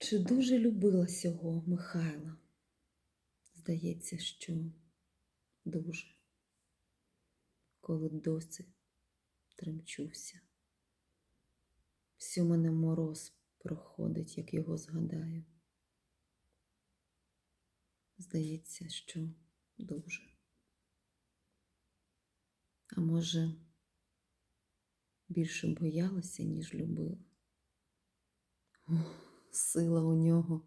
Чи дуже любила сього Михайла? Здається, що дуже, коли досі тремчуся. Всю мене мороз проходить, як його згадаю. Здається, що дуже. А може, більше боялася, ніж любила. Сила у нього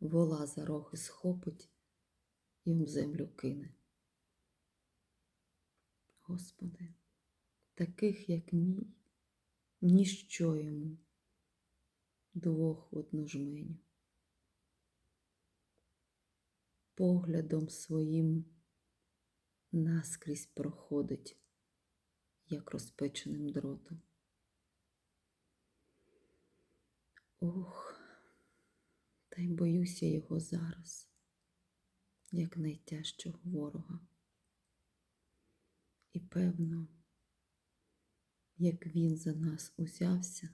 вола за роги схопить і в землю кине. Господи, таких, як мій, ніщо йому двох в одну жменю. Поглядом своїм наскрізь проходить, як розпеченим дротом. Ох, та й боюся його зараз, як найтяжчого ворога. І певно, як він за нас узявся,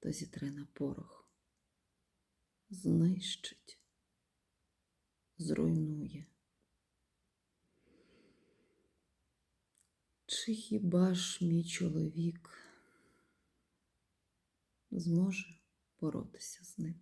то зітре на порох, знищить, зруйнує. Чи хіба ж мій чоловік зможе боротися з ним?